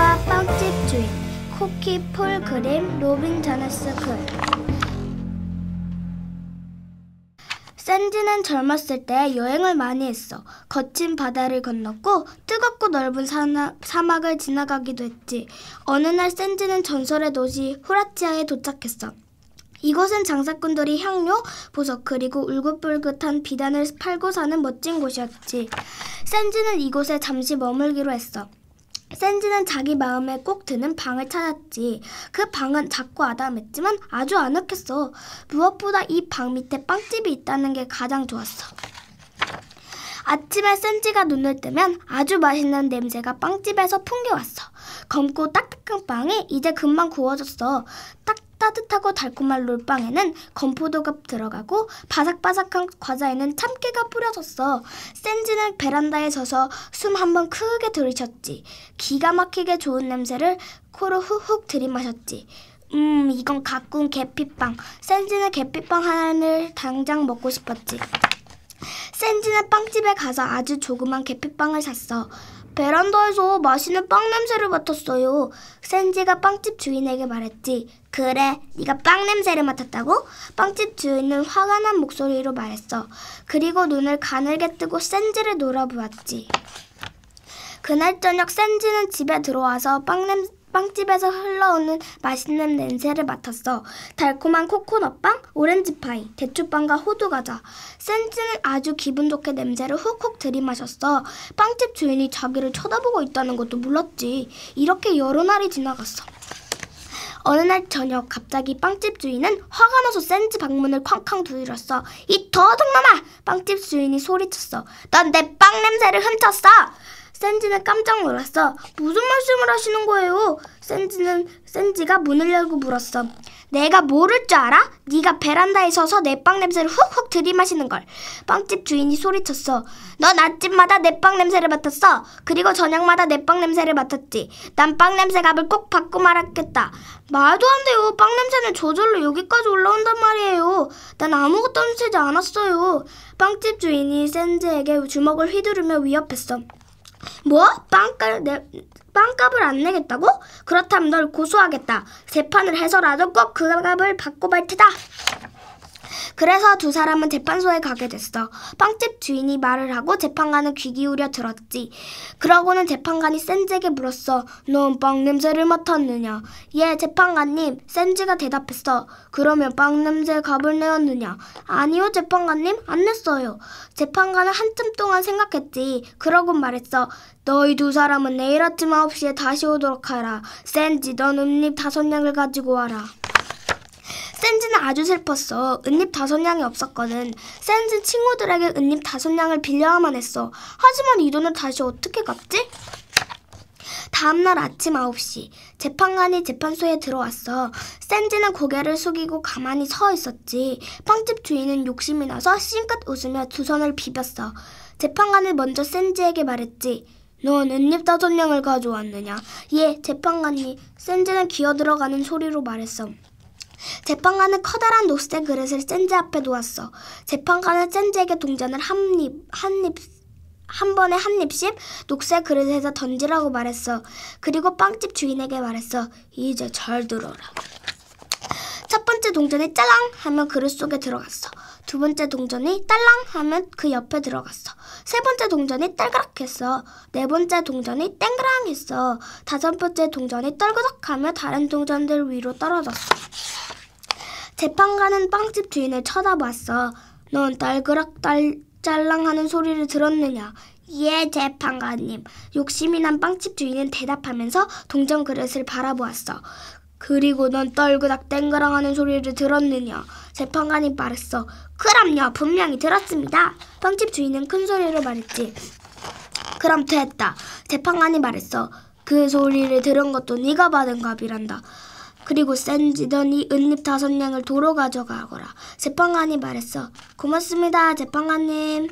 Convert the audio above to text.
센지와 빵집 주인 쿠키 폴 그림 로빈 자네스 글 센지는 젊었을 때 여행을 많이 했어. 거친 바다를 건넜고 뜨겁고 넓은 사나, 사막을 지나가기도 했지. 어느 날 센지는 전설의 도시 후라치아에 도착했어. 이곳은 장사꾼들이 향료, 보석 그리고 울긋불긋한 비단을 팔고 사는 멋진 곳이었지. 센지는 이곳에 잠시 머물기로 했어. 센지는 자기 마음에 꼭 드는 방을 찾았지. 그 방은 작고 아담했지만 아주 아늑했어. 무엇보다 이 방 밑에 빵집이 있다는 게 가장 좋았어. 아침에 센지가 눈을 뜨면 아주 맛있는 냄새가 빵집에서 풍겨왔어. 검고 딱딱한 빵이 이제 금방 구워졌어. 딱 따뜻하고 달콤한 롤빵에는 건포도가 들어가고 바삭바삭한 과자에는 참깨가 뿌려졌어. 센지는 베란다에 서서 숨 한번 크게 들이셨지. 기가 막히게 좋은 냄새를 코로 훅훅 들이마셨지. 음, 이건 가꾼 계피빵. 센지는 계피빵 하나를 당장 먹고 싶었지. 센지는 빵집에 가서 아주 조그만 계피빵을 샀어. 베란다에서 맛있는 빵 냄새를 맡았어요. 센지가 빵집 주인에게 말했지. 그래, 네가 빵 냄새를 맡았다고? 빵집 주인은 화가 난 목소리로 말했어. 그리고 눈을 가늘게 뜨고 센지를 놀아보았지. 그날 저녁 센지는 집에 들어와서 빵 냄, 빵집에서 흘러오는 맛있는 냄새를 맡았어. 달콤한 코코넛빵, 오렌지파이, 대추빵과 호두과자. 센지는 아주 기분 좋게 냄새를 훅훅 들이마셨어. 빵집 주인이 자기를 쳐다보고 있다는 것도 몰랐지. 이렇게 여러 날이 지나갔어. 어느 날 저녁 갑자기 빵집 주인은 화가 나서 센지 방문을 쾅쾅 두드렸어. 이 더덕놈아! 빵집 주인이 소리쳤어. 넌 내 빵 냄새를 훔쳤어! 센지는 깜짝 놀랐어. 무슨 말씀을 하시는 거예요? 센지는 센지가 문을 열고 물었어. 내가 모를 줄 알아? 네가 베란다에 서서 내 빵 냄새를 훅훅 들이마시는 걸. 빵집 주인이 소리쳤어. 넌 아침마다 내 빵 냄새를 맡았어. 그리고 저녁마다 내 빵 냄새를 맡았지. 난 빵 냄새 값을 꼭 받고 말았겠다. 말도 안 돼요. 빵 냄새는 저절로 여기까지 올라온단 말이에요. 난 아무것도 훔치지 않았어요. 빵집 주인이 센지에게 주먹을 휘두르며 위협했어. 뭐? 빵값, 내, 빵값을 안 내겠다고? 그렇다면 널 고소하겠다. 재판을 해서라도 꼭 그 값을 받고 말 테다. 그래서 두 사람은 재판소에 가게 됐어. 빵집 주인이 말을 하고 재판관은 귀 기울여 들었지. 그러고는 재판관이 센지에게 물었어. 넌 빵 냄새를 맡았느냐? 예, 재판관님. 센지가 대답했어. 그러면 빵 냄새 값을 내었느냐? 아니요, 재판관님. 안 냈어요. 재판관은 한참 동안 생각했지. 그러고 말했어. 너희 두 사람은 내일 아침 9시에 다시 오도록 하라. 센지, 넌 음립 다섯 냥을 가지고 와라. 센지는 아주 슬펐어. 은잎 다섯 냥이 없었거든. 센지 친구들에게 은잎 다섯 냥을 빌려야만 했어. 하지만 이 돈을 다시 어떻게 갚지? 다음날 아침 9시 재판관이 재판소에 들어왔어. 센지는 고개를 숙이고 가만히 서 있었지. 빵집 주인은 욕심이 나서 싱긋 웃으며 두 손을 비볐어. 재판관은 먼저 센지에게 말했지. 넌 은잎 다섯 냥을 가져왔느냐? 예, 재판관이 센지는 기어 들어가는 소리로 말했어. 재판관은 커다란 녹색 그릇을 센지 앞에 놓았어. 재판관은 센지에게 동전을 한 입, 한 입, 한 번에 한 입씩 녹색 그릇에서 던지라고 말했어. 그리고 빵집 주인에게 말했어. 이제 잘 들어라. 첫 번째 동전이 짤랑 하면 그릇 속에 들어갔어. 두 번째 동전이 딸랑 하면 그 옆에 들어갔어. 세 번째 동전이 딸그락 했어. 네 번째 동전이 땡그랑 했어. 다섯 번째 동전이 떨그덕 하며 다른 동전들 위로 떨어졌어. 재판관은 빵집 주인을 쳐다봤어. 넌 딸그락 딸 짤랑하는 소리를 들었느냐? 예, 재판관님. 욕심이 난 빵집 주인은 대답하면서 동전 그릇을 바라보았어. 그리고 넌 떨그닥 땡그랑 하는 소리를 들었느냐? 재판관이 말했어. 그럼요, 분명히 들었습니다. 빵집 주인은 큰 소리로 말했지. 그럼 됐다. 재판관이 말했어. 그 소리를 들은 것도 네가 받은 값이란다. 그리고 넌이 은잎 다섯 냥을 도로 가져가거라. 재판관이 말했어. 고맙습니다, 재판관님.